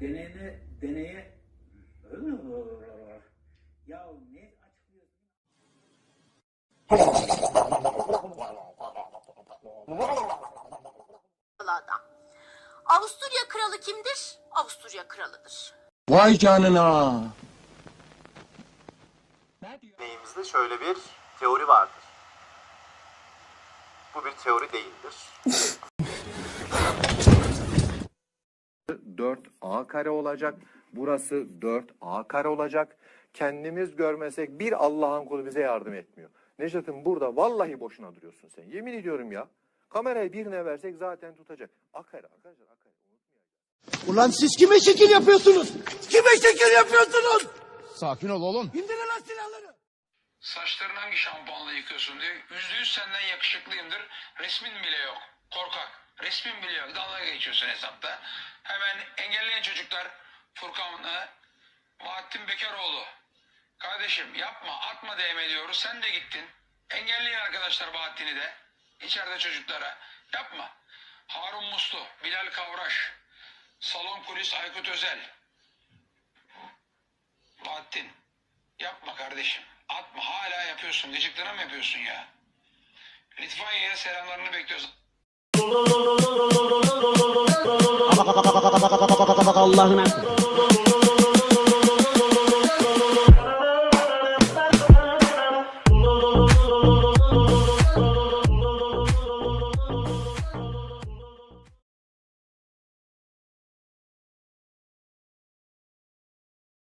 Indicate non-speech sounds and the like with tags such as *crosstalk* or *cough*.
deneyine deneye ya ne. Avusturya kralı kimdir? Avusturya kralıdır. Vay canına. Deneyimizde şöyle bir teori vardır. Bu bir teori değildir. *laughs* 4a kare olacak. Burası 4a kare olacak. Kendimiz görmesek bir Allah'ın kulu bize yardım etmiyor. Necat'ım burada vallahi boşuna duruyorsun sen. Yemin ediyorum ya. Kamerayı birine versek zaten tutacak. A kare arkadaşlar A kare. Ulan siz kime şekil yapıyorsunuz? Kime şekil yapıyorsunuz? Sakin ol oğlum. İndirin lan silahları. Saçlarını hangi şampuanla yıkıyorsun diye. Yüzde yüz senden yakışıklıyımdır. Resmin bile yok. Korkak. Resmin bile yok. Dalga geçiyorsun hesapta. Hemen engelleyen çocuklar Furkan'ı Bahattin Bekaroğlu. Kardeşim yapma atma DM diyoruz. Sen de gittin. Engelleyin arkadaşlar Bahattin'i de. İçeride çocuklara. Yapma. Harun Muslu, Bilal Kavraş, Salon Kulis Aykut Özel. Bahattin. Yapma kardeşim. Atma. Hala yapıyorsun. Gıcıklığına mı yapıyorsun ya? Litvanya'ya selamlarını bekliyoruz. Allah'ın